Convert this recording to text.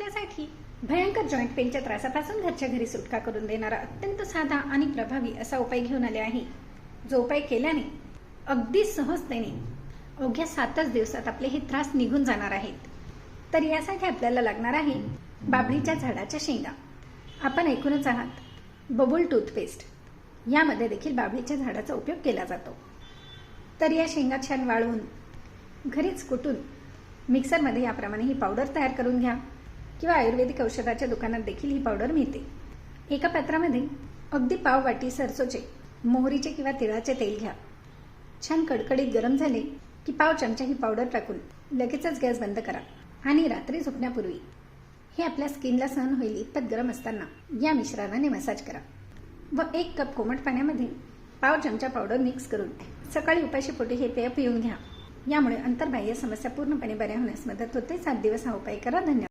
आपल्यासाठी भयंकर जॉईंट पेनच्या त्रासापासून घरच्या घरी सुटका करून देणारा अत्यंत साधा आणि प्रभावी असा उपाय घेऊन आले आहे. जो उपाय केल्याने अगदी सहजतेने अवघ्या सातच दिवसात आपले हे त्रास निघून जाणार आहेत. तर यासाठी आपल्याला लागणार आहे बाभळीच्या झाडाच्या शेंगा. आपण ऐकूनच आहात बबुल टूथपेस्ट यामध्ये देखील बाभळीच्या झाडाचा उपयोग केला जातो. तर या शेंगा छान वाळवून घरीच कुटून मिक्सरमध्ये याप्रमाणे ही पावडर तयार करून घ्या. किंवा आयुर्वेदिक औषधाच्या दुकानात देखील ही पावडर मिळते. एका पात्रामध्ये अगदी पाव वाटी सरसोचे मोहरीचे किंवा तिळाचे तेल घ्या. छान कडकडीत गरम झाले की पाव चमचा ही पावडर टाकून लगेचच गॅस बंद करा आणि रात्री झोपण्यापूर्वी. हे आपल्या स्किनला सहन होईल इतपत गरम असताना या मिश्रणाने मसाज करा. व एक कप कोमट पाण्यामध्ये पाव चमचा पावडर मिक्स करून सकाळी उपाशी पोटी हे पेय पिऊन घ्या. यामुळे अंतर्बाह्य समस्या पूर्णपणे बऱ्या होण्यास मदत होते. सात दिवस हा उपाय करा. धन्यवाद.